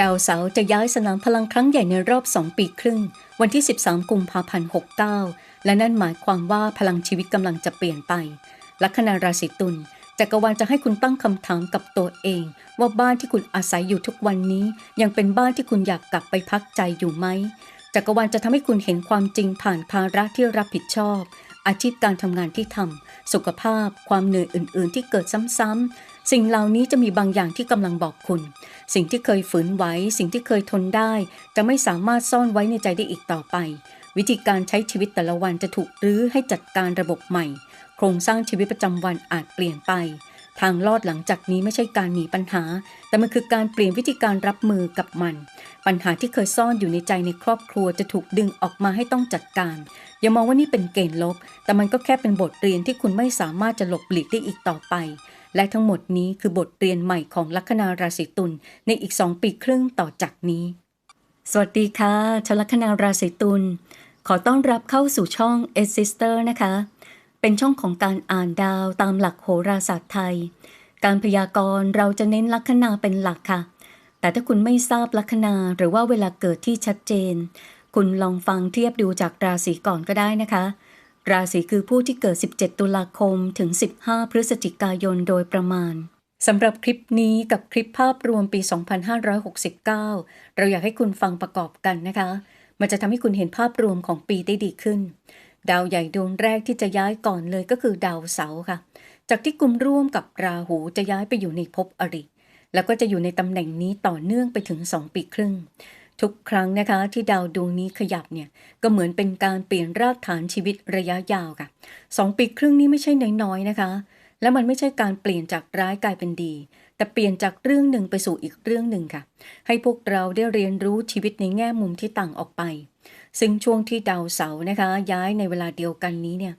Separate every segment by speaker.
Speaker 1: ดาวเสาร์จะย้ายสนามพลังครั้งใหญ่ในรอบ2ปีครึ่ง วันที่ 13 กุมภาพันธ์ 69 และนั่นหมายความว่าพลังชีวิตกำลังจะเปลี่ยนไป ลัคนาราศีตุลจักรวาลจะให้คุณตั้งคำถามกับตัวเอง ว่าบ้านที่คุณอาศัยอยู่ทุกวันนี้ ยังเป็นบ้านที่คุณอยากกลับไปพักใจอยู่ไหมจักรวาลจะทำให้คุณเห็นความจริงผ่านภาระที่รับผิดชอบ อาชีพการทำงานที่ทำสุขภาพ ความเหนื่อยอื่น ๆ ที่เกิดซ้ำๆ สิ่งเหล่านี้จะมีบางอย่างที่กำลังบอกคุณ สิ่งที่เคยฝืนไว้ สิ่งที่เคยทนได้ จะไม่สามารถซ่อนไว้ในใจได้อีกต่อไป วิธีการใช้ชีวิตแต่ละวันจะถูกรื้อให้จัดการระบบใหม่ โครงสร้างชีวิตประจำวันอาจเปลี่ยนไป ทางลอดหลังจากนี้ไม่ใช่การหนีปัญหา แต่มันคือการเปลี่ยนวิธีการรับมือกับมัน ปัญหาที่เคยซ่อนอยู่ในใจในครอบครัวจะถูกดึงออกมาให้ต้องจัดการ อย่ามองว่านี่เป็นเกณฑ์ลบ แต่มันก็แค่เป็นบทเรียนที่คุณไม่สามารถจะหลบหลีกได้อีกต่อไป และทั้งหมดนี้คือบทเรียนใหม่ของลัคนาราศีตุลในอีก2ปีครึ่งต่อจากนี้ สวัสดีค่ะชาวลัคนาราศีตุลขอต้อนรับเข้าสู่ช่อง e s i s t e r นะคะ เป็นช่องของการอ่านดาวตามหลักโหราศาสตร์ไทย การพยากรณ์เราจะเน้นลัคนาเป็นหลักค่ะ แต่ถ้าคุณไม่ทราบลัคนาหรือว่าเวลาเกิดที่ชัดเจน คุณลองฟังเทียบดูจากราศีก่อนก็ได้นะคะ ราศีคือผู้ที่เกิด 17 ตุลาคมถึง 15 พฤศจิกายนโดยประมาณสำหรับคลิปนี้กับคลิปภาพรวมปี 2569 เราอยากให้คุณฟังประกอบกันนะคะ มันจะทำให้คุณเห็นภาพรวมของปีได้ดีขึ้น ดาวใหญ่ดวงแรกที่จะย้ายก่อนเลยก็คือดาวเสาร์ค่ะ จากที่กลุ่มร่วมกับราหูจะย้ายไปอยู่ในภพอริ แล้วก็จะอยู่ในตำแหน่งนี้ต่อเนื่องไปถึง 2 ปีครึ่ง ทุกครั้งนะคะ ที่ดาวดวงนี้ขยับเนี่ยก็เหมือนเป็นการเปลี่ยนรากฐานชีวิตระยะยาวค่ะสองปีครึ่งนี้ไม่ใช่น้อยๆนะคะ และมันไม่ใช่การเปลี่ยนจากร้ายกลายเป็นดี แต่เปลี่ยนจากเรื่องหนึ่งไปสู่อีกเรื่องหนึ่งค่ะ ให้พวกเราได้เรียนรู้ชีวิตในแง่มุมที่ต่างออกไป ซึ่งช่วงที่ดาวเสาร์นะคะ ย้ายในเวลาเดียวกันนี้เนี่ย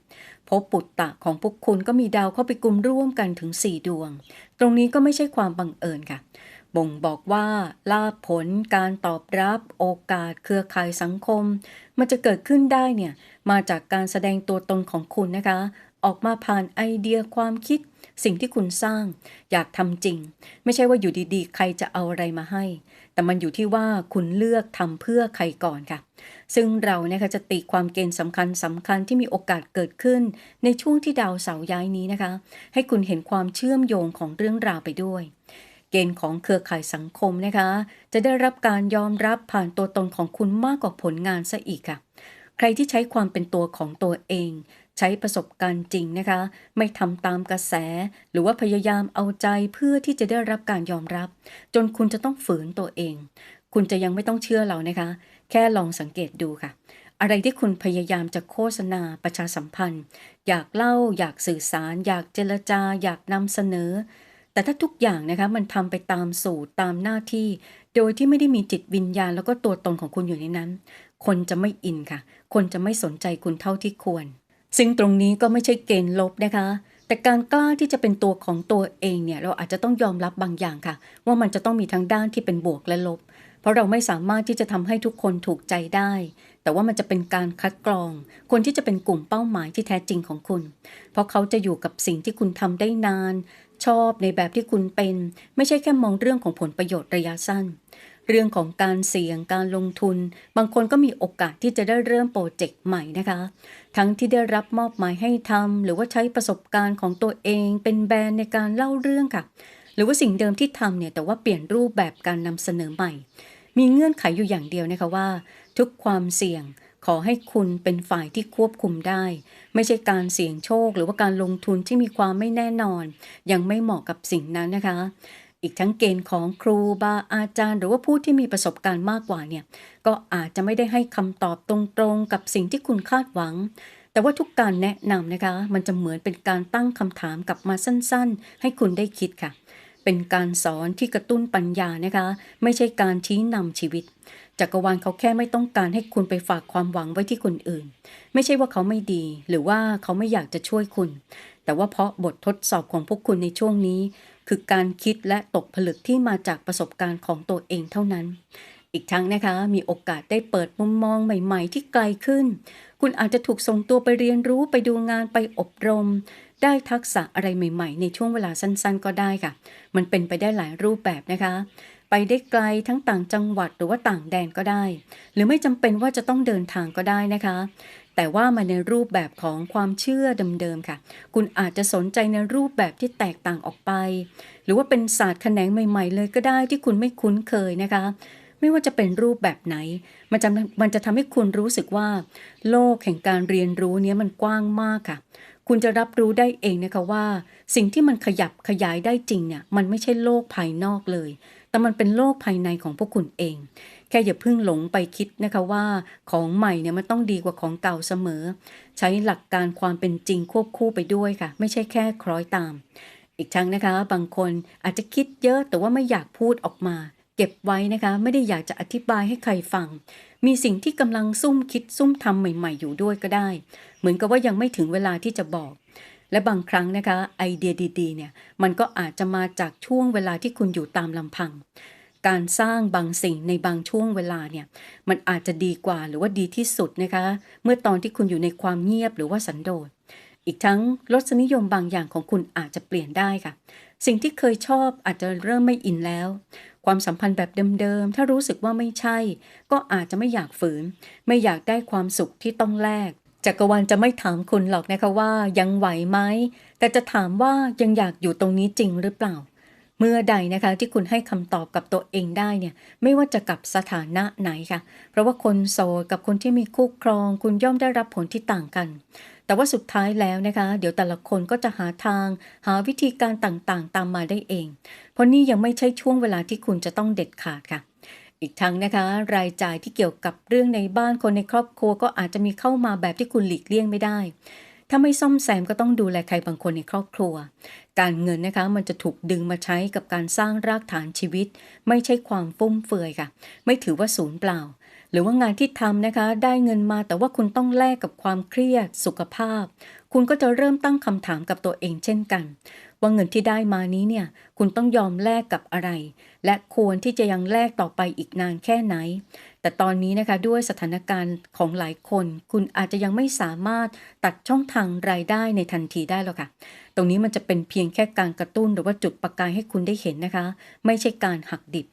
Speaker 1: พบปุตตะของพวกคุณก็มีดาวเข้าไปกลุ่มร่วมกันถึง 4 ดวง ตรงนี้ก็ไม่ใช่ความบังเอิญค่ะ บ่งบอกว่าลาภผลการตอบรับโอกาสเครือข่ายสังคม มันจะเกิดขึ้นได้เนี่ยมาจากการแสดงตัวตนของคุณนะคะ ออกมาผ่านไอเดียความคิด สิ่งที่คุณสร้าง อยากทำจริง ไม่ใช่ว่าอยู่ดีๆ ใครจะเอาอะไรมาให้ แต่มันอยู่ที่ว่าคุณเลือกทำเพื่อใครก่อนค่ะ ซึ่งเรานะคะจะตีความเกณฑ์สำคัญสำคัญที่มีโอกาสเกิดขึ้น ในช่วงที่ดาวเสาร์ย้ายนี้นะคะ ให้คุณเห็นความเชื่อมโยงของเรื่องราวไปด้วย เกณฑ์ของเครือข่ายสังคมนะคะ จะได้รับการยอมรับผ่านตัวตนของคุณมากกว่าผลงานซะอีกค่ะ ใครที่ใช้ความเป็นตัวของตัวเอง ใช้ประสบการณ์จริงนะคะ ไม่ทำตามกระแส หรือว่าพยายามเอาใจเพื่อที่จะได้รับการยอมรับ จนคุณจะต้องฝืนตัวเอง คุณจะยังไม่ต้องเชื่อเรานะคะ แค่ลองสังเกตดูค่ะอะไรที่คุณพยายามจะโฆษณาประชาสัมพันธ์ อยากเล่า อยากสื่อสาร อยากเจรจา อยากนำเสนอ แต่ถ้าทุกอย่างนะคะมันทำไปตามสูตรตามหน้าที่ โดยที่ไม่ได้มีจิตวิญญาณ แล้วก็ตัวตนของคุณอยู่ในนั้น คนจะไม่อินค่ะ คนจะไม่สนใจคุณเท่าที่ควร ซึ่งตรงนี้ก็ไม่ใช่เกณฑ์ลบนะคะ แต่การกล้าที่จะเป็นตัวของตัวเองเนี่ยเราอาจจะต้องยอมรับบางอย่างค่ะ ว่ามันจะต้องมีทั้งด้านที่เป็นบวกและลบ เพราะเราไม่สามารถที่จะทำให้ทุกคนถูกใจได้ แต่ว่ามันจะเป็นการคัดกรอง คนที่จะเป็นกลุ่มเป้าหมายที่แท้จริงของคุณ เพราะเขาจะอยู่กับสิ่งที่คุณทำได้นาน ชอบในแบบที่คุณเป็น ไม่ใช่แค่มองเรื่องของผลประโยชน์ระยะสั้น เรื่องของการเสี่ยงการลงทุน บางคนก็มีโอกาสที่จะได้เริ่มโปรเจกต์ใหม่นะคะ ทั้งที่ได้รับมอบหมายให้ทำหรือว่าใช้ประสบการณ์ของตัวเอง เป็นแบรนด์ในการเล่าเรื่องค่ะ หรือว่าสิ่งเดิมที่ทำเนี่ยแต่ว่าเปลี่ยนรูปแบบการนำเสนอใหม่ มีเงื่อนไขอยู่อย่างเดียวนะคะว่า ทุกความเสี่ยง ขอให้คุณเป็นฝ่ายที่ควบคุมได้ ไม่ใช่การเสี่ยงโชคหรือว่าการลงทุนที่มีความไม่แน่นอน ยังไม่เหมาะกับสิ่งนั้นนะคะ อีกทั้งเกณฑ์ของครูบาอาจารย์ หรือว่าผู้ที่มีประสบการณ์มากกว่าเนี่ยก็อาจจะไม่ได้ให้คำตอบตรงๆ กับสิ่งที่คุณคาดหวัง แต่ว่าทุกการแนะนำนะคะ มันจะเหมือนเป็นการตั้งคำถามกลับมาสั้นๆ ให้คุณได้คิดค่ะเป็นการสอนที่กระตุ้นปัญญานะคะ ไม่ใช่การชี้นำชีวิต จักรวาลเขาแค่ไม่ต้องการให้คุณไปฝากความหวังไว้ที่คนอื่น ไม่ใช่ว่าเขาไม่ดี หรือว่าเขาไม่อยากจะช่วยคุณ แต่ว่าเพราะบททดสอบของพวกคุณในช่วงนี้ คือการคิดและตกผลึกที่มาจากประสบการณ์ของตัวเองเท่านั้น อีกทั้งนะคะ มีโอกาสได้เปิดมุมมองใหม่ ๆ ที่ไกลขึ้น คุณอาจจะถูกส่งตัวไปเรียนรู้ไปดูงานไปอบรม ได้ทักษะอะไรใหม่ ๆ ในช่วงเวลาสั้น ๆ ก็ได้ค่ะ มันเป็นไปได้หลายรูปแบบนะคะ ไปได้ไกลทั้งต่างจังหวัดหรือว่าต่างแดนก็ได้ หรือไม่จำเป็นว่าจะต้องเดินทางก็ได้นะคะ แต่ว่ามาในรูปแบบของความเชื่อเดิมๆค่ะ คุณอาจจะสนใจในรูปแบบที่แตกต่างออกไป หรือว่าเป็นศาสตร์แขนงใหม่ ๆ เลยก็ได้ที่คุณไม่คุ้นเคยนะคะไม่ว่าจะเป็นรูปแบบไหน มันจะมันจะทำให้คุณรู้สึกว่า โลกแห่งการเรียนรู้เนี้ยมันกว้างมากค่ะ คุณจะรับรู้ได้เองนะคะว่า สิ่งที่มันขยับขยายได้จริงเนี่ยมันไม่ใช่โลกภายนอกเลย แต่มันเป็นโลกภายในของพวกคุณเอง แค่อย่าเพิ่งหลงไปคิดนะคะว่าของใหม่เนี่ยมันต้องดีกว่าของเก่าเสมอ ใช้หลักการความเป็นจริงควบคู่ไปด้วยค่ะ ไม่ใช่แค่คล้อยตาม อีกทั้งนะคะ บางคนอาจจะคิดเยอะแต่ว่าไม่อยากพูดออกมา เก็บไว้นะคะ ไม่ได้อยากจะอธิบายให้ใครฟัง มีสิ่งที่กำลังซุ่มคิดซุ่มทำใหม่ ๆ อยู่ด้วยก็ได้ เหมือนกับว่ายังไม่ถึงเวลาที่จะบอก และบางครั้งนะคะไอเดียดีๆเนี่ยมันก็อาจจะมาจากช่วงเวลาที่คุณอยู่ตามลำพัง การสร้างบางสิ่งในบางช่วงเวลาเนี่ยมันอาจจะดีกว่าหรือว่าดีที่สุดนะคะ เมื่อตอนที่คุณอยู่ในความเงียบหรือว่าสันโดษอีกทั้งรสนิยมบางอย่างของคุณอาจจะเปลี่ยนได้ค่ะ สิ่งที่เคยชอบอาจจะเริ่มไม่อินแล้ว ความสัมพันธ์แบบเดิมๆ ถ้ารู้สึกว่าไม่ใช่ ก็อาจจะไม่อยากฝืน ไม่อยากได้ความสุขที่ต้องแลก จักรวาลจะไม่ถามคุณหรอกนะคะว่ายังไหวไหม แต่จะถามว่ายังอยากอยู่ตรงนี้จริงหรือเปล่า เมื่อใดนะคะที่คุณให้คำตอบกับตัวเองได้เนี่ย ไม่ว่าจะกับสถานะไหนค่ะ เพราะว่าคนโสดกับคนที่มีคู่ครอง คุณย่อมได้รับผลที่ต่างกัน แต่ว่าสุดท้ายแล้วนะคะ เดี๋ยวแต่ละคนก็จะหาทาง หาวิธีการต่างๆ ตามมาได้เอง เพราะนี่ยังไม่ใช่ช่วงเวลาที่คุณจะต้องเด็ดขาดค่ะ อีกทั้งนะคะ รายจ่ายที่เกี่ยวกับเรื่องในบ้านคนในครอบครัวก็อาจจะมีเข้ามาแบบที่คุณหลีกเลี่ยงไม่ได้ ถ้าไม่ซ่อมแซมก็ต้องดูแลใครบางคนในครอบครัว การเงินนะคะมันจะถูกดึงมาใช้กับการสร้างรากฐานชีวิต ไม่ใช่ความฟุ่มเฟือยค่ะ ไม่ถือว่าศูนย์เปล่า หรือว่างานที่ทำนะคะ ได้เงินมาแต่ว่าคุณต้องแลกกับความเครียด สุขภาพ คุณก็จะเริ่มตั้งคำถามกับตัวเองเช่นกัน ว่าเงินที่ได้มานี้เนี่ยคุณต้องยอมแลกกับอะไร และควรที่จะยังแลกต่อไปอีกนานแค่ไหน แต่ตอนนี้นะคะด้วยสถานการณ์ของหลายคน คุณอาจจะยังไม่สามารถตัดช่องทางรายได้ในทันทีได้หรอกค่ะ ตรงนี้มันจะเป็นเพียงแค่การกระตุ้นหรือว่าจุดประกายให้คุณได้เห็นนะคะ ไม่ใช่การหักดิบ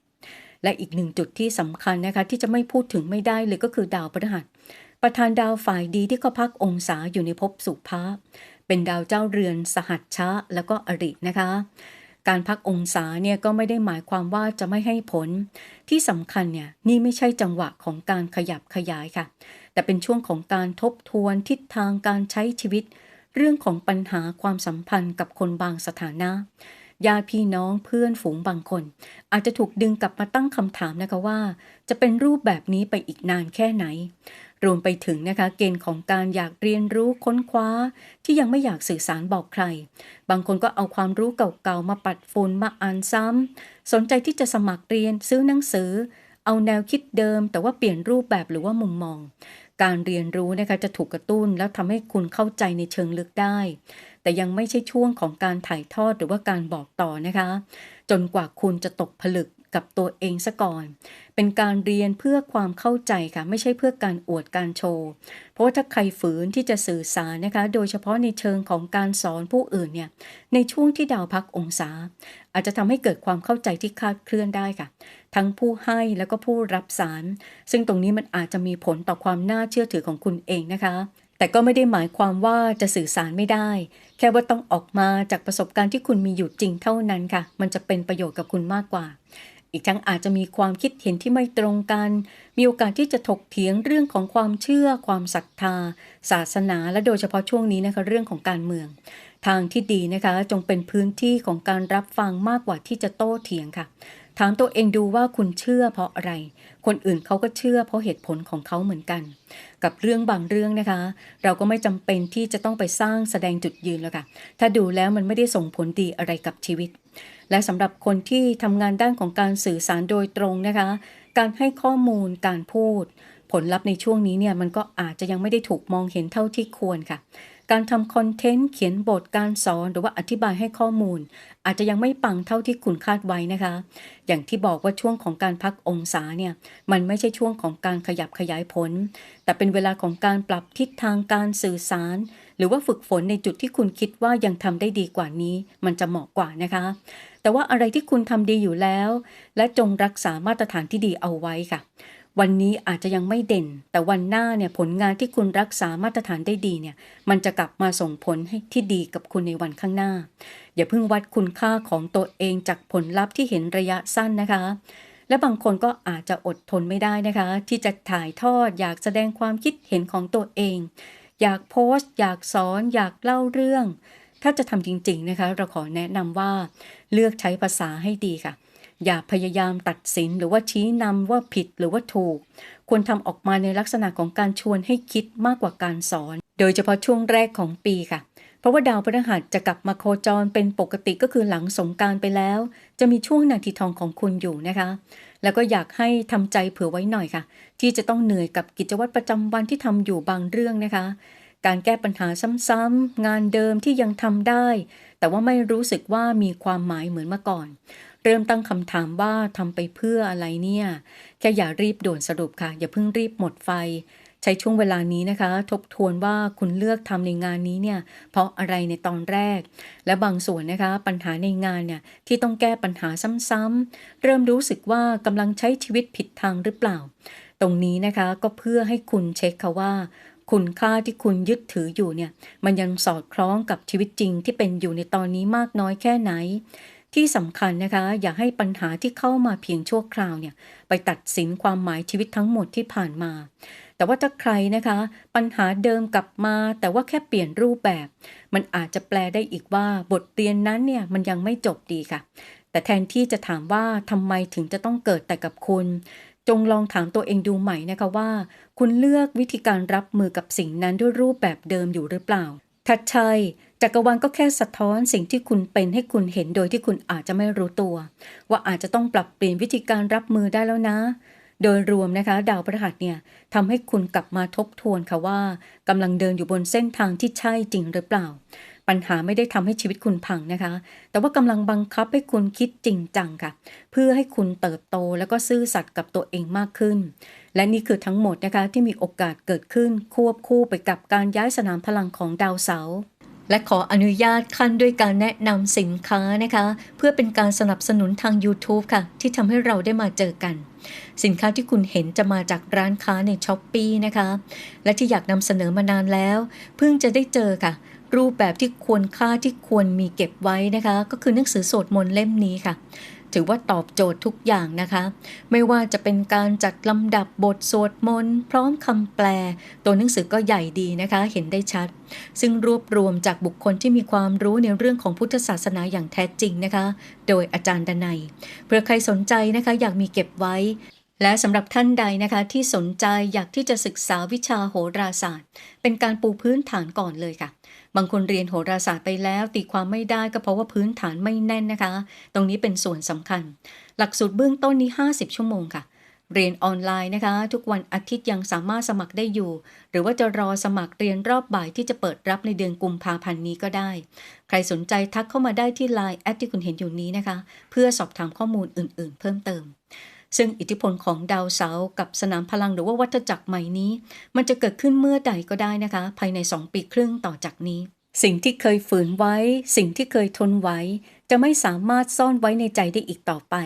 Speaker 1: และอีกหนึ่งจุดที่สำคัญนะคะที่จะไม่พูดถึงไม่ได้เลยก็คือดาวพฤหัสประธานดาวฝ่ายดีที่เขาพักองศาอยู่ในภพสุภาพเป็นดาวเจ้าเรือนสหัชชะแล้วก็อรินะคะ การพักองศาเนี่ยก็ไม่ได้หมายความว่าจะไม่ให้ผล ที่สำคัญเนี่ยนี่ไม่ใช่จังหวะของการขยับขยายค่ะ แต่เป็นช่วงของการทบทวนทิศทางการใช้ชีวิต เรื่องของปัญหาความสัมพันธ์กับคนบางสถานะญาติพี่น้องเพื่อนฝูงบางคน อาจจะถูกดึงกลับมาตั้งคำถามนะคะว่า จะเป็นรูปแบบนี้ไปอีกนานแค่ไหน รวมไปถึงนะคะเกณฑ์ของการอยากเรียนรู้ค้นคว้า ที่ยังไม่อยากสื่อสารบอกใคร บางคนก็เอาความรู้เก่าๆมาปัดฝุ่นมาอ่านซ้ำสนใจที่จะสมัครเรียนซื้อหนังสือ เอาแนวคิดเดิม แต่ว่าเปลี่ยนรูปแบบหรือว่ามุมมอง การเรียนรู้นะคะจะถูกกระตุ้นแล้วทำให้คุณเข้าใจในเชิงลึกได้ แต่ยังไม่ใช่ช่วงของการถ่ายทอดหรือว่าการบอกต่อนะคะ จนกว่าคุณจะตกผลึก กับตัวเองซะก่อน เป็นการเรียนเพื่อความเข้าใจค่ะ ไม่ใช่เพื่อการอวดการโชว์ เพราะว่าถ้าใครฝืนที่จะสื่อสารนะคะ โดยเฉพาะในเชิงของการสอนผู้อื่นเนี่ย ในช่วงที่ดาวพักองศา อาจจะทำให้เกิดความเข้าใจที่คลาดเคลื่อนได้ค่ะ ทั้งผู้ให้แล้วก็ผู้รับสาร ซึ่งตรงนี้มันอาจจะมีผลต่อความน่าเชื่อถือของคุณเองนะคะแต่ก็ไม่ได้หมายความว่าจะสื่อสารไม่ได้ แค่ว่าต้องออกมาจากประสบการณ์ที่คุณมีอยู่จริงเท่านั้นค่ะ มันจะเป็นประโยชน์กับคุณมากกว่า อีกทั้งอาจจะมีความคิดเห็นที่ไม่ตรงกัน มีโอกาสที่จะถกเถียงเรื่องของความเชื่อ ความศรัทธา ศาสนา และโดยเฉพาะช่วงนี้นะคะเรื่องของการเมือง ทางที่ดีนะคะจงเป็นพื้นที่ของการรับฟังมากกว่าที่จะโต้เถียงค่ะ ถามตัวเองดูว่าคุณเชื่อเพราะอะไร คนอื่นเขาก็เชื่อเพราะเหตุผลของเขาเหมือนกัน กับเรื่องบางเรื่องนะคะ เราก็ไม่จำเป็นที่จะต้องไปสร้างแสดงจุดยืนแล้วค่ะ ถ้าดูแล้วมันไม่ได้ส่งผลดีอะไรกับชีวิต และสำหรับคนที่ทำงานด้านของการสื่อสารโดยตรงนะคะ การให้ข้อมูลการพูด ผลลัพธ์ในช่วงนี้เนี่ยมันก็อาจจะยังไม่ได้ถูกมองเห็นเท่าที่ควรค่ะ การทำคอนเทนต์เขียนบทการสอนหรือว่าอธิบายให้ข้อมูล อาจจะยังไม่ปังเท่าที่คุณคาดไว้นะคะ อย่างที่บอกว่าช่วงของการพักองศาเนี่ยมันไม่ใช่ช่วงของการขยับขยายผล แต่เป็นเวลาของการปรับทิศทางการสื่อสารหรือว่าฝึกฝนในจุดที่คุณคิดว่ายังทำได้ดีกว่านี้ มันจะเหมาะกว่านะคะ แต่ว่าอะไรที่คุณทำดีอยู่แล้ว และจงรักษามาตรฐานที่ดีเอาไว้ค่ะ วันนี้อาจจะยังไม่เด่น แต่วันหน้าเนี่ยผลงานที่คุณรักษามาตรฐานได้ดีเนี่ย มันจะกลับมาส่งผลให้ที่ดีกับคุณในวันข้างหน้า อย่าเพิ่งวัดคุณค่าของตัวเองจากผลลัพธ์ที่เห็นระยะสั้นนะคะและบางคนก็อาจจะอดทนไม่ได้นะคะ ที่จะถ่ายทอดอยากแสดงความคิดเห็นของตัวเอง อยากโพสต์ อยากสอน อยากเล่าเรื่อง ถ้าจะทำจริง ๆนะคะ เราขอแนะนำว่า เลือกใช้ภาษาให้ดีค่ะ อย่าพยายามตัดสินหรือว่าชี้นำว่าผิดหรือว่าถูก ควรทำออกมาในลักษณะของการชวนให้คิดมากกว่าการสอน โดยเฉพาะช่วงแรกของปีค่ะ เพราะว่าดาวพฤหัสจะกลับมาโคจรเป็นปกติก็คือหลังสงการไปแล้ว จะมีช่วงนาทีทองของคุณอยู่นะคะ แล้วก็อยากให้ทำใจเผื่อไว้หน่อยค่ะ ที่จะต้องเหนื่อยกับกิจวัตรประจำวันที่ทำอยู่บางเรื่องนะคะการแก้ปัญหาซ้ำๆ งานเดิมที่ยังทำได้ แต่ว่าไม่รู้สึกว่ามีความหมายเหมือนเมื่อก่อน เริ่มตั้งคำถามว่าทำไปเพื่ออะไรเนี่ย แค่อย่ารีบด่วนสรุปค่ะ อย่าเพิ่งรีบหมดไฟ ใช้ช่วงเวลานี้นะคะ ทบทวนว่าคุณเลือกทำในงานนี้เนี่ย เพราะอะไรในตอนแรก และบางส่วนนะคะ ปัญหาในงานเนี่ยที่ต้องแก้ปัญหาซ้ำๆเริ่มรู้สึกว่ากำลังใช้ชีวิตผิดทางหรือเปล่าตรงนี้นะคะก็เพื่อให้คุณเช็คค่ะว่า คุณค่าที่คุณยึดถืออยู่เนี่ยมันยังสอดคล้องกับชีวิตจริงที่เป็นอยู่ในตอนนี้มากน้อยแค่ไหน ที่สำคัญนะคะ อย่าให้ปัญหาที่เข้ามาเพียงชั่วคราวเนี่ยไปตัดสินความหมายชีวิตทั้งหมดที่ผ่านมา แต่ว่าถ้าใครนะคะ ปัญหาเดิมกลับมาแต่ว่าแค่เปลี่ยนรูปแบบ มันอาจจะแปลได้อีกว่าบทเรียนนั้นเนี่ยมันยังไม่จบดีค่ะแต่แทนที่จะถามว่าทำไมถึงจะต้องเกิดแต่กับคุณ จงลองถามตัวเองดูใหม่นะคะว่า คุณเลือกวิธีการรับมือกับสิ่งนั้นด้วยรูปแบบเดิมอยู่หรือเปล่า ถ้าใช่จักรวาลก็แค่สะท้อนสิ่งที่คุณเป็นให้คุณเห็นโดยที่คุณอาจจะไม่รู้ตัว ว่าอาจจะต้องปรับเปลี่ยนวิธีการรับมือได้แล้วนะ โดยรวมนะคะ ดาวพฤหัสเนี่ยทำให้คุณกลับมาทบทวนค่ะว่ากำลังเดินอยู่บนเส้นทางที่ใช่จริงหรือเปล่า ปัญหาไม่ได้ทำให้ชีวิตคุณพังนะคะ แต่ว่ากำลังบังคับให้คุณคิดจริงจังค่ะ เพื่อให้คุณเติบโตแล้วก็ซื่อสัตย์กับตัวเองมากขึ้น และนี่คือทั้งหมดนะคะที่มีโอกาสเกิดขึ้นควบคู่ไปกับการย้ายสนามพลังของดาวเสาร์และขออนุญาตขั้นด้วยการแนะนำสินค้านะคะ เพื่อเป็นการสนับสนุนทาง YouTube ค่ะ ที่ทำให้เราได้มาเจอกัน สินค้าที่คุณเห็นจะมาจากร้านค้าในช้อปปีนะคะ และที่อยากนำเสนอมานานแล้ว เพิ่งจะได้เจอค่ะ รูปแบบที่ควรค่าที่ควรมีเก็บไว้นะคะ ก็คือหนังสือสวดมนต์เล่มนี้ค่ะ ถือว่าตอบโจทย์ทุกอย่างนะคะ ไม่ว่าจะเป็นการจัดลำดับบทสวดมนต์พร้อมคำแปล ตัวหนังสือก็ใหญ่ดีนะคะ เห็นได้ชัด ซึ่งรวบรวมจากบุคคลที่มีความรู้ในเรื่องของพุทธศาสนาอย่างแท้จริงนะคะ โดยอาจารย์ดนัยเพื่อใครสนใจนะคะ อยากมีเก็บไว้ และสำหรับท่านใดนะคะที่สนใจอยากที่จะศึกษาวิชาโหราศาสตร์ เป็นการปูพื้นฐานก่อนเลยค่ะ บางคนเรียนโหราศาสตร์ไปแล้วตีความไม่ได้ก็เพราะว่าพื้นฐานไม่แน่นนะคะ ตรงนี้เป็นส่วนสำคัญ หลักสูตรเบื้องต้นนี้ 50 ชั่วโมงค่ะ เรียนออนไลน์นะคะ ทุกวันอาทิตย์ยังสามารถสมัครได้อยู่ หรือว่าจะรอสมัครเรียนรอบบ่ายที่จะเปิดรับในเดือนกุมภาพันธ์นี้ก็ได้ ใครสนใจทักเข้ามาได้ที่ Line แอดที่คุณเห็นอยู่นี้นะคะ เพื่อสอบถามข้อมูลอื่น ๆ เพิ่มเติม ซึ่งอิทธิพลของดาวเสาร์กับสนามพลังหรือว่าวัฏจักรใหม่นี้ มันจะเกิดขึ้นเมื่อใดก็ได้นะคะ ภายใน 2 ปีครึ่งต่อจากนี้ สิ่งที่เคยฝืนไว้ สิ่งที่เคยทนไว้ จะไม่สามารถซ่อนไว้ในใจได้อีกต่อไป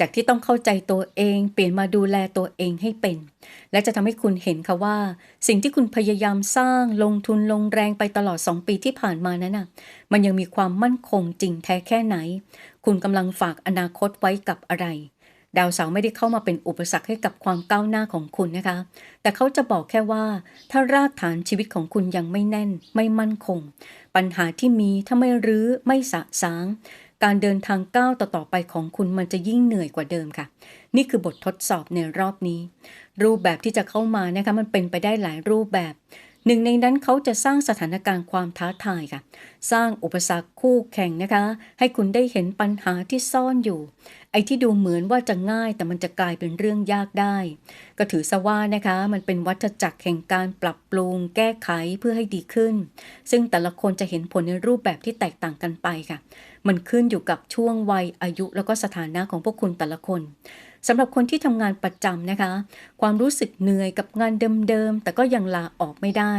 Speaker 1: จากที่ต้องเข้าใจตัวเอง เปลี่ยนมาดูแลตัวเองให้เป็น และจะทำให้คุณเห็นค่ะว่า สิ่งที่คุณพยายามสร้างลงทุนลงแรงไปตลอด 2 ปีที่ผ่านมานั้นน่ะมันยังมีความมั่นคงจริงแท้แค่ไหน คุณกำลังฝากอนาคตไว้กับอะไร ดาวเสาร์ไม่ได้เข้ามาเป็นอุปสรรคให้กับความก้าวหน้าของคุณนะคะ แต่เขาจะบอกแค่ว่า ถ้ารากฐานชีวิตของคุณยังไม่แน่น ไม่มั่นคง ปัญหาที่มีถ้าไม่รื้อไม่สะสาง การเดินทางก้าวต่อๆไปของคุณมันจะยิ่งเหนื่อยกว่าเดิมค่ะ นี่คือบททดสอบในรอบนี้ รูปแบบที่จะเข้ามานะคะมันเป็นไปได้หลายรูปแบบ หนึ่งในนั้นเขาจะสร้างสถานการณ์ความท้าทายค่ะ สร้างอุปสรรคคู่แข่งนะคะ ให้คุณได้เห็นปัญหาที่ซ่อนอยู่ ไอ้ที่ดูเหมือนว่าจะง่ายแต่มันจะกลายเป็นเรื่องยากได้ ก็ถือซะว่านะคะ มันเป็นวัฏจักรแห่งการปรับปรุง แก้ไขเพื่อให้ดีขึ้น ซึ่งแต่ละคนจะเห็นผลในรูปแบบที่แตกต่างกันไปค่ะ มันขึ้นอยู่กับช่วงวัยอายุแล้วก็สถานะของพวกคุณแต่ละคน สำหรับคนที่ทำงานประจำนะคะ ความรู้สึกเหนื่อยกับงานเดิมๆ แต่ก็ยังลาออกไม่ได้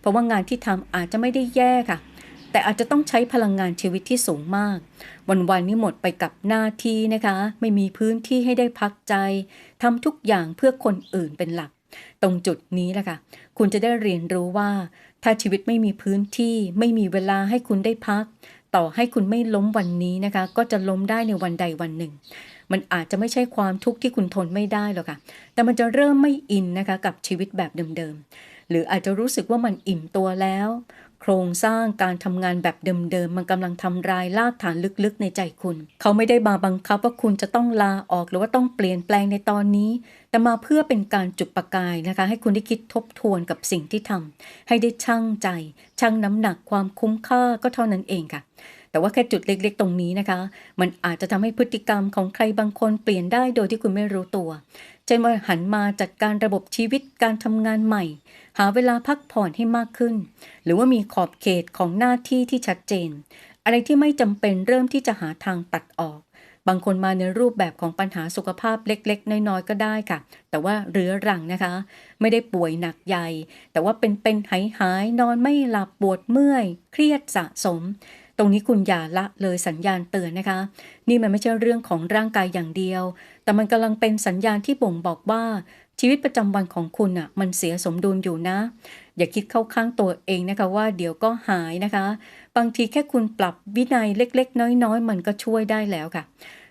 Speaker 1: เพราะว่างานที่ทำอาจจะไม่ได้แย่ค่ะ แต่อาจจะต้องใช้พลังงานชีวิตที่สูงมาก วันๆนี้หมดไปกับหน้าที่นะคะ ไม่มีพื้นที่ให้ได้พักใจทำทุกอย่างเพื่อคนอื่นเป็นหลัก ตรงจุดนี้แหละค่ะ คุณจะได้เรียนรู้ว่า ถ้าชีวิตไม่มีพื้นที่ ไม่มีเวลาให้คุณได้พักต่อให้คุณไม่ล้มวันนี้นะคะ ก็จะล้มได้ในวันใดวันหนึ่ง มันอาจจะไม่ใช่ความทุกข์ที่คุณทนไม่ได้หรอกค่ะ แต่มันจะเริ่มไม่อินนะคะกับชีวิตแบบเดิมๆ หรืออาจจะรู้สึกว่ามันอิ่มตัวแล้ว โครงสร้างการทำงานแบบเดิมๆ มันกำลังทำลายรากฐานลึกๆ ในใจคุณ เขาไม่ได้มาบังคับว่าคุณจะต้องลาออกหรือว่าต้องเปลี่ยนแปลงในตอนนี้ แต่มาเพื่อเป็นการจุดประกายนะคะ ให้คุณได้คิดทบทวนกับสิ่งที่ทำให้ได้ชั่งใจ ชั่งน้ำหนักความคุ้มค่าก็เท่านั้นเองค่ะ แต่ว่าแค่จุดเล็กๆ ตรงนี้นะคะ มันอาจจะทำให้พฤติกรรมของใครบางคนเปลี่ยนได้โดยที่คุณไม่รู้ตัวเช่นว่าหันมาจัดการระบบชีวิตการทำงานใหม่ หาเวลาพักผ่อนให้มากขึ้น หรือว่ามีขอบเขตของหน้าที่ที่ชัดเจน อะไรที่ไม่จำเป็นเริ่มที่จะหาทางตัดออกบางคนมาในรูปแบบของปัญหาสุขภาพเล็กๆ น้อยๆ ก็ได้ค่ะ แต่ว่าเรื้อรังนะคะ ไม่ได้ป่วยหนักใหญ่ แต่ว่าเป็นเป็นหายหายๆนอนไม่หลับปวดเมื่อย เครียดสะสม รงนี้คุณอย่าละเลยสัญญาณเตือนนะคะ นี่มันไม่ใช่เรื่องของร่างกายอย่างเดียว แต่มันกำลังเป็นสัญญาณที่บ่งบอกว่าชีวิตประจำวันของคุณอะมันเสียสมดุลอยู่นะ อย่าคิดเข้าข้างตัวเองนะคะว่าเดี๋ยวก็หายนะคะ บางทีแค่คุณปรับวินัยเล็ก ๆ น้อย ๆ มันก็ช่วยได้แล้วค่ะ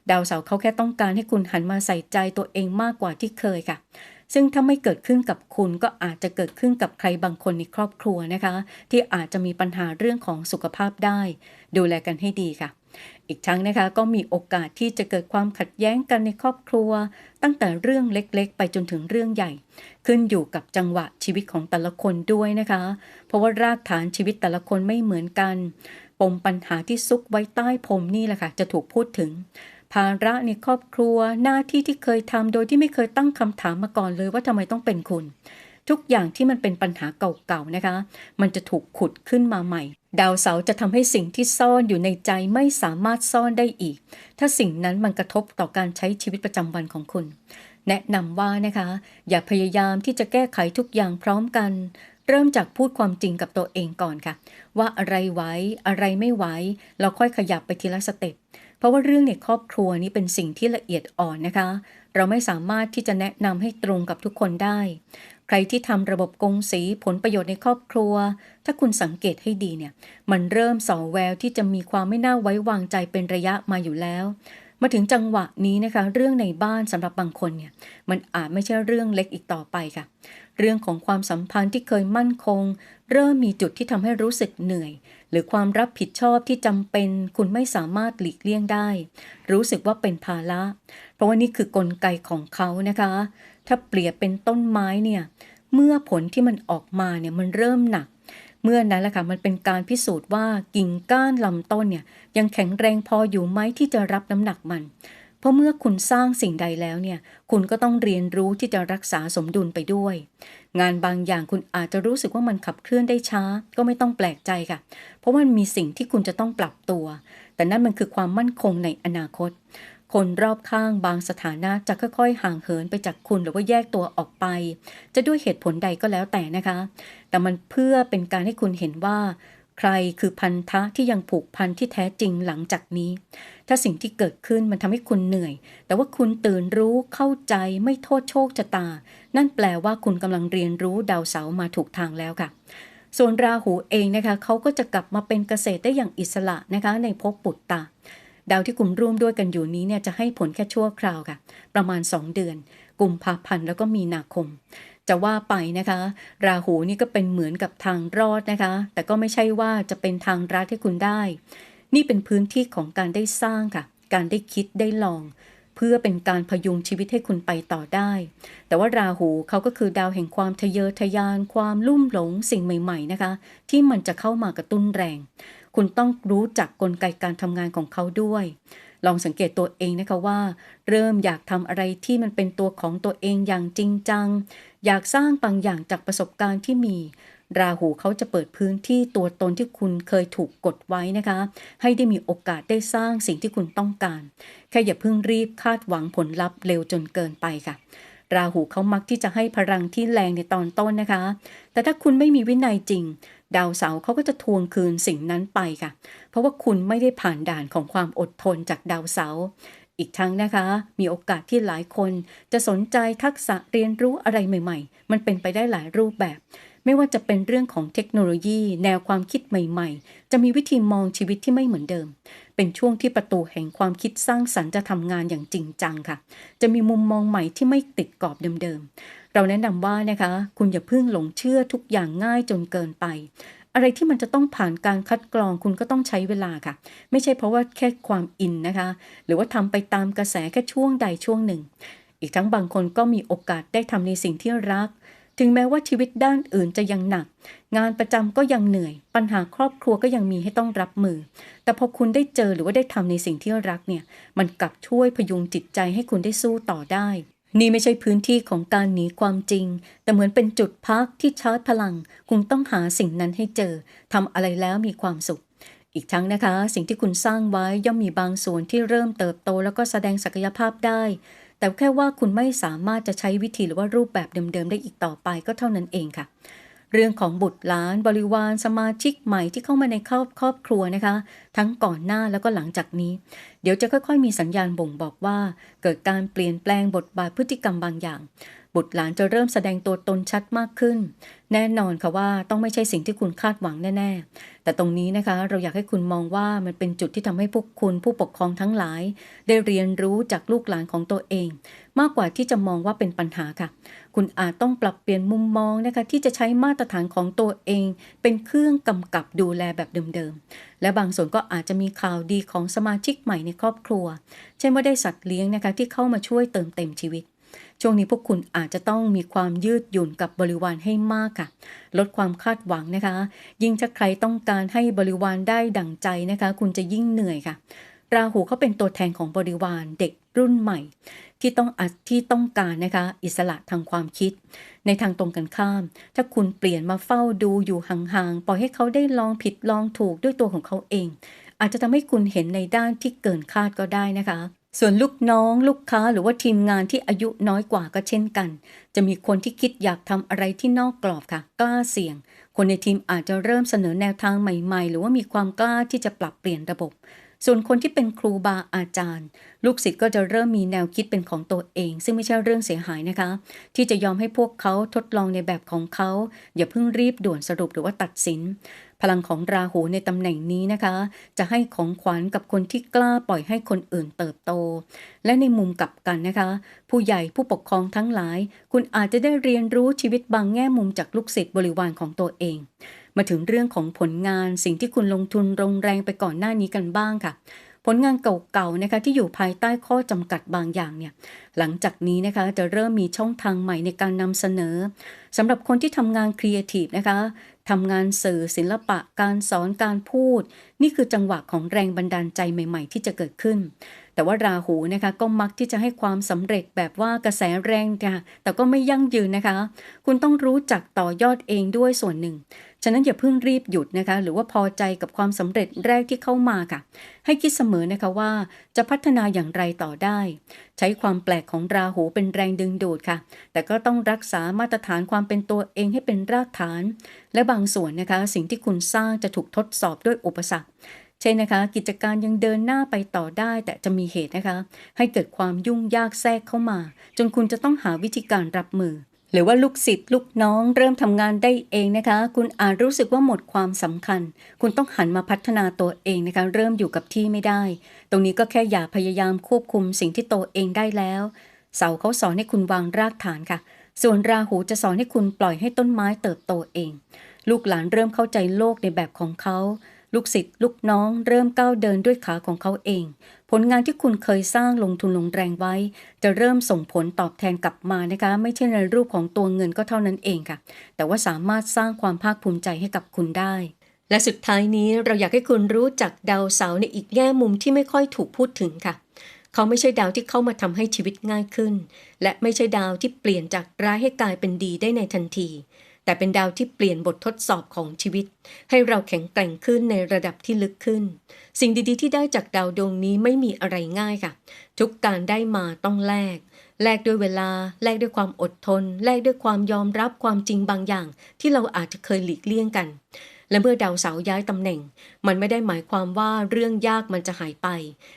Speaker 1: ดาวเสาร์เขาแค่ต้องการให้คุณหันมาใส่ใจตัวเองมากกว่าที่เคยค่ะ ซึ่งถ้าไม่เกิดขึ้นกับคุณก็อาจจะเกิดขึ้นกับใครบางคนในครอบครัวนะคะ ที่อาจจะมีปัญหาเรื่องของสุขภาพได้ ดูแลกันให้ดีค่ะ อีกทั้งนะคะก็มีโอกาสที่จะเกิดความขัดแย้งกันในครอบครัว ตั้งแต่เรื่องเล็กๆ ไปจนถึงเรื่องใหญ่ ขึ้นอยู่กับจังหวะชีวิตของแต่ละคนด้วยนะคะ เพราะว่ารากฐานชีวิตแต่ละคนไม่เหมือนกัน ปมปัญหาที่ซุกไว้ใต้พรมนี่แหละค่ะจะถูกพูดถึง ภาระในครอบครัวหน้าที่ที่เคยทำโดยที่ไม่เคยตั้งคำถามมาก่อนเลยว่าทำไมต้องเป็นคุณ ทุกอย่างที่มันเป็นปัญหาเก่าๆนะคะ มันจะถูกขุดขึ้นมาใหม่ ดาวเสาร์จะทำให้สิ่งที่ซ่อนอยู่ในใจไม่สามารถซ่อนได้อีก ถ้าสิ่งนั้นมันกระทบต่อการใช้ชีวิตประจำวันของคุณ แนะนำว่านะคะ อย่าพยายามที่จะแก้ไขทุกอย่างพร้อมกันเริ่มจากพูดความจริงกับตัวเองก่อนค่ะ ว่าอะไรไหวอะไรไม่ไหวเราค่อยขยับไปทีละสเต็ป เพราะว่าเรื่องในครอบครัวนี้เป็นสิ่งที่ละเอียดอ่อนนะคะ เราไม่สามารถที่จะแนะนำให้ตรงกับทุกคนได้ ใครที่ทำระบบกงสีผลประโยชน์ในครอบครัว ถ้าคุณสังเกตให้ดีเนี่ย มันเริ่มส่อแววที่จะมีความไม่น่าไว้วางใจเป็นระยะมาอยู่แล้ว มาถึงจังหวะนี้นะคะ เรื่องในบ้านสำหรับบางคนเนี่ยมันอาจไม่ใช่เรื่องเล็กอีกต่อไปค่ะ เรื่องของความสัมพันธ์ที่เคยมั่นคง เริ่มมีจุดที่ทำให้รู้สึกเหนื่อย หรือความรับผิดชอบที่จำเป็น คุณไม่สามารถหลีกเลี่ยงได้ รู้สึกว่าเป็นภาระเพราะว่านี่คือกลไกของเขานะคะ ถ้าเปรียบเป็นต้นไม้เนี่ยเมื่อผลที่มันออกมาเนี่ยมันเริ่มหนัก เมื่อนั้นแหละค่ะมันเป็นการพิสูจน์ว่ากิ่งก้านลำต้นเนี่ยยังแข็งแรงพออยู่ไหมที่จะรับน้ำหนักมัน เพราะเมื่อคุณสร้างสิ่งใดแล้วเนี่ยคุณก็ต้องเรียนรู้ที่จะรักษาสมดุลไปด้วย งานบางอย่างคุณอาจจะรู้สึกว่ามันขับเคลื่อนได้ช้า ก็ไม่ต้องแปลกใจค่ะ เพราะมันมีสิ่งที่คุณจะต้องปรับตัว แต่นั่นมันคือความมั่นคงในอนาคต คนรอบข้างบางสถานะจะค่อยๆ ห่างเหินไปจากคุณหรือว่าแยกตัวออกไป จะด้วยเหตุผลใดก็แล้วแต่นะคะ แต่มันเพื่อเป็นการให้คุณเห็นว่า ใครคือพันธะที่ยังผูกพันที่แท้จริงหลังจากนี้ ถ้าสิ่งที่เกิดขึ้นมันทำให้คุณเหนื่อย แต่ว่าคุณตื่นรู้เข้าใจไม่โทษโชคชะตา นั่นแปลว่าคุณกำลังเรียนรู้ดาวเสามาถูกทางแล้วค่ะส่วนราหูเองนะคะเขาก็จะกลับมาเป็นเกษตรได้อย่างอิสระนะคะในภพปุตตะ ดาวที่กลุ่มร่วมด้วยกันอยู่นี้เนี่ยจะให้ผลแค่ชั่วคราวค่ะ ประมาณ 2 เดือน กุมภาพันธ์แล้วก็มีนาคม จะว่าไปนะคะ ราหูนี่ก็เป็นเหมือนกับทางรอดนะคะ แต่ก็ไม่ใช่ว่าจะเป็นทางรัดให้คุณได้ นี่เป็นพื้นที่ของการได้สร้างค่ะ การได้คิดได้ลอง พื่อเป็นการพยุงชีวิตให้คุณไปต่อได้ แต่ว่าราหูเขาก็คือดาวแห่งความทะเยอทะยาน ความลุ่มหลงสิ่งใหม่ ๆนะคะ ที่มันจะเข้ามากระตุ้นแรง คุณต้องรู้จักกลไกการทำงานของเขาด้วย ลองสังเกตตัวเองนะคะว่า เริ่มอยากทำอะไรที่มันเป็นตัวของตัวเองอย่างจริงจัง อยากสร้างบางอย่างจากประสบการณ์ที่มี ราหูเขาจะเปิดพื้นที่ตัวตนที่คุณเคยถูกกดไว้นะคะ ให้ได้มีโอกาสได้สร้างสิ่งที่คุณต้องการแค่อย่าเพิ่งรีบคาดหวังผลลัพธ์เร็วจนเกินไปค่ะ ราหูเขามักที่จะให้พลังที่แรงในตอนต้นนะคะ แต่ถ้าคุณไม่มีวินัยจริง ดาวเสาร์เขาก็จะทวงคืนสิ่งนั้นไปค่ะ เพราะว่าคุณไม่ได้ผ่านด่านของความอดทนจากดาวเสาร์อีกทั้งนะคะ มีโอกาสที่หลายคนจะสนใจทักษะเรียนรู้อะไรใหม่ ๆ มันเป็นไปได้หลายรูปแบบ ไม่ว่าจะเป็นเรื่องของเทคโนโลยี แนวความคิดใหม่ ๆ จะมีวิธีมองชีวิตที่ไม่เหมือนเดิม เป็นช่วงที่ประตูแห่งความคิดสร้างสรรค์จะทำงานอย่างจริงจังค่ะ จะมีมุมมองใหม่ที่ไม่ติดกรอบเดิมๆ เราแนะนำว่านะคะ คุณอย่าเพิ่งหลงเชื่อทุกอย่างง่ายจนเกินไปอะไรที่มันจะต้องผ่านการคัดกรองคุณก็ต้องใช้เวลาค่ะ ไม่ใช่เพราะว่าแค่ความอินนะคะ หรือว่าทำไปตามกระแสแค่ช่วงใดช่วงหนึ่ง อีกทั้งบางคนก็มีโอกาสได้ทำในสิ่งที่รัก ถึงแม้ว่าชีวิตด้านอื่นจะยังหนัก งานประจำก็ยังเหนื่อย ปัญหาครอบครัวก็ยังมีให้ต้องรับมือ แต่พอคุณได้เจอหรือว่าได้ทำในสิ่งที่รักเนี่ย มันกลับช่วยพยุงจิตใจให้คุณได้สู้ต่อได้นี่ไม่ใช่พื้นที่ของการหนีความจริง แต่เหมือนเป็นจุดพักที่ชาร์จพลัง คุณต้องหาสิ่งนั้นให้เจอทำอะไรแล้วมีความสุข อีกทั้งนะคะ สิ่งที่คุณสร้างไว้ย่อมมีบางส่วนที่เริ่มเติบโต แล้วก็แสดงศักยภาพได้ แต่แค่ว่าคุณไม่สามารถจะใช้วิธีหรือว่ารูปแบบเดิมๆได้อีกต่อไปก็เท่านั้นเองค่ะ เรื่องของบุตรหลานบริวารสมาชิกใหม่ที่เข้ามาในครอบครอบครัวนะคะ ทั้งก่อนหน้าแล้วก็หลังจากนี้ เดี๋ยวจะค่อยๆ มีสัญญาณบ่งบอกว่า เกิดการเปลี่ยนแปลงบทบาทพฤติกรรมบางอย่าง บุตรหลานจะเริ่มแสดงตัวตนชัดมากขึ้น แน่นอนค่ะว่าต้องไม่ใช่สิ่งที่คุณคาดหวังแน่ๆ แต่ตรงนี้นะคะเราอยากให้คุณมองว่ามันเป็นจุดที่ทำให้พวกคุณผู้ปกครองทั้งหลาย ได้เรียนรู้จากลูกหลานของตัวเอง มากกว่าที่จะมองว่าเป็นปัญหาค่ะ คุณอาจต้องปรับเปลี่ยนมุมมองนะคะที่จะใช้มาตรฐานของตัวเอง เป็นเครื่องกำกับดูแลแบบเดิมๆและบางส่วนก็อาจจะมีข่าวดีของสมาชิกใหม่ในครอบครัว เช่นว่าได้สัตว์เลี้ยงนะคะที่เข้ามาช่วยเติมเต็มชีวิต ช่วงนี้พวกคุณอาจจะต้องมีความยืดหยุ่นกับบริวารให้มากค่ะ ลดความคาดหวังนะคะ ยิ่งถ้าใครต้องการให้บริวารได้ดั่งใจนะคะ คุณจะยิ่งเหนื่อยค่ะ ราหูเขาเป็นตัวแทนของบริวารเด็กรุ่นใหม่ ที่ต้องอที่ต้องการนะคะ อิสระทางความคิด ในทางตรงกันข้าม ถ้าคุณเปลี่ยนมาเฝ้าดูอยู่ห่างๆปล่อยให้เขาได้ลองผิดลองถูกด้วยตัวของเขาเอง อาจจะทำให้คุณเห็นในด้านที่เกินคาดก็ได้นะคะ ส่วนลูกน้องลูกค้าหรือว่าทีมงานที่อายุน้อยกว่าก็เช่นกัน จะมีคนที่คิดอยากทำอะไรที่นอกกรอบค่ะ กล้าเสี่ยง คนในทีมอาจจะเริ่มเสนอแนวทางใหม่ ๆ หรือว่ามีความกล้าที่จะปรับเปลี่ยนระบบ ส่วนคนที่เป็นครูบาอาจารย์ ลูกศิษย์ก็จะเริ่มมีแนวคิดเป็นของตัวเอง ซึ่งไม่ใช่เรื่องเสียหายนะคะ ที่จะยอมให้พวกเขาทดลองในแบบของเขา อย่าเพิ่งรีบด่วนสรุปหรือว่าตัดสิน พลังของราหูในตำแหน่งนี้นะคะ จะให้ของขวัญกับคนที่กล้าปล่อยให้คนอื่นเติบโต และในมุมกลับกันนะคะ ผู้ใหญ่ผู้ปกครองทั้งหลาย คุณอาจจะได้เรียนรู้ชีวิตบางแง่มุมจากลูกศิษย์บริวารของตัวเอง มาถึงเรื่องของผลงานสิ่งที่คุณลงทุนลงแรงไปก่อนหน้านี้กันบ้างค่ะ ผลงานเก่าๆนะคะที่อยู่ภายใต้ข้อจำกัดบางอย่างเนี่ยหลังจากนี้นะคะจะเริ่มมีช่องทางใหม่ในการนำเสนอสำหรับคนที่ทำงานครีเอทีฟนะคะทำงานสื่อศิลปะการสอนการพูด นี่คือจังหวะของแรงบันดาลใจใหม่ ๆ ที่จะเกิดขึ้นแต่ว่าราหูนะคะก็มักที่จะให้ความสำเร็จแบบว่ากระแสแรงค่ะแต่ก็ไม่ยั่งยืนนะคะ คุณต้องรู้จักต่อยอดเองด้วยส่วนหนึ่ง ฉะนั้นอย่าเพิ่งรีบหยุดนะคะ หรือว่าพอใจกับความสำเร็จแรกที่เข้ามาค่ะ ให้คิดเสมอนะคะว่าจะพัฒนาอย่างไรต่อได้ ใช้ความแปลกของราหูเป็นแรงดึงดูดค่ะ แต่ก็ต้องรักษามาตรฐานความเป็นตัวเองให้เป็นรากฐาน และบางส่วนนะคะ สิ่งที่คุณสร้างจะถูกทดสอบด้วยอุปสรรค เช่นนะคะ กิจการยังเดินหน้าไปต่อได้แต่จะมีเหตุนะคะ ให้เกิดความยุ่งยากแทรกเข้ามา จนคุณจะต้องหาวิธีการรับมือ หรือว่าลูกศิษย์ลูกน้องเริ่มทำงานได้เองนะคะ คุณอาจรู้สึกว่าหมดความสำคัญ คุณต้องหันมาพัฒนาตัวเองนะคะ เริ่มอยู่กับที่ไม่ได้ ตรงนี้ก็แค่อย่าพยายามควบคุมสิ่งที่โตเองได้แล้ว เสาเขาสอนให้คุณวางรากฐานค่ะ ส่วนราหูจะสอนให้คุณปล่อยให้ต้นไม้เติบโตเอง ลูกหลานเริ่มเข้าใจโลกในแบบของเขา ลูกศิษย์ลูกน้องเริ่มก้าวเดินด้วยขาของเขาเอง ผลงานที่คุณเคยสร้างลงทุนลงแรงไว้ จะเริ่มส่งผลตอบแทนกลับมานะคะ ไม่ใช่ในรูปของตัวเงินก็เท่านั้นเองค่ะ แต่ว่าสามารถสร้างความภาคภูมิใจให้กับคุณได้ และสุดท้ายนี้เราอยากให้คุณรู้จักดาวเสาร์ในอีกแง่มุมที่ไม่ค่อยถูกพูดถึงค่ะเขาไม่ใช่ดาวที่เข้ามาทำให้ชีวิตง่ายขึ้น และไม่ใช่ดาวที่เปลี่ยนจากร้ายให้กลายเป็นดีได้ในทันที แต่เป็นดาวที่เปลี่ยนบททดสอบของชีวิต ให้เราแข็งแกร่งขึ้นในระดับที่ลึกขึ้น สิ่งดีๆ ที่ได้จากดาวดวงนี้ไม่มีอะไรง่ายค่ะ ทุกการได้มาต้องแลกแลกด้วยเวลาแลกด้วยความอดทน แลกด้วยความยอมรับความจริงบางอย่าง ที่เราอาจจะเคยหลีกเลี่ยงกัน และเมื่อดาวเสาร์ย้ายตำแหน่ง มันไม่ได้หมายความว่าเรื่องยากมันจะหายไป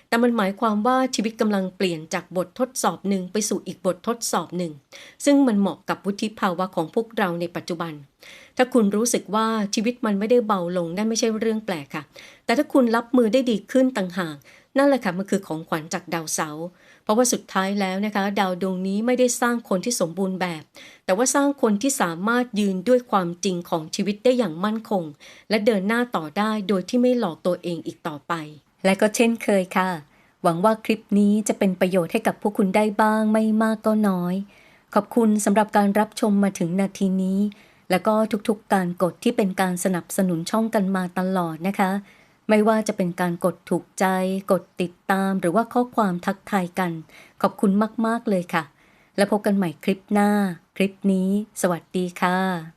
Speaker 1: แต่มันหมายความว่าชีวิตกำลังเปลี่ยนจากบททดสอบหนึ่งไปสู่อีกบททดสอบหนึ่ง ซึ่งมันเหมาะกับวุฒิภาวะของพวกเราในปัจจุบัน ถ้าคุณรู้สึกว่าชีวิตมันไม่ได้เบาลงนั่นไม่ใช่เรื่องแปลกค่ะ แต่ถ้าคุณรับมือได้ดีขึ้นต่างหาก นั่นแหละค่ะมันคือของขวัญจากดาวเสาร์ เพราะว่าสุดท้ายแล้วนะคะ ดาวดวงนี้ไม่ได้สร้างคนที่สมบูรณ์แบบ แต่ว่าสร้างคนที่สามารถยืนด้วยความจริงของชีวิตได้อย่างมั่นคง และเดินหน้าต่อได้โดยที่ไม่หลอกตัวเองอีกต่อไป และก็เช่นเคยค่ะ หวังว่าคลิปนี้จะเป็นประโยชน์ให้กับพวกคุณได้บ้างไม่มากก็น้อย ขอบคุณสำหรับการรับชมมาถึงนาทีนี้ แล้วก็ทุกๆการกดที่เป็นการสนับสนุนช่องกันมาตลอดนะคะ ไม่ว่าจะเป็นการกดถูกใจ กดติดตามหรือว่าข้อความทักทายกัน ขอบคุณมาก ๆ เลยค่ะ แล้วพบกันใหม่คลิปหน้า คลิปนี้ สวัสดีค่ะ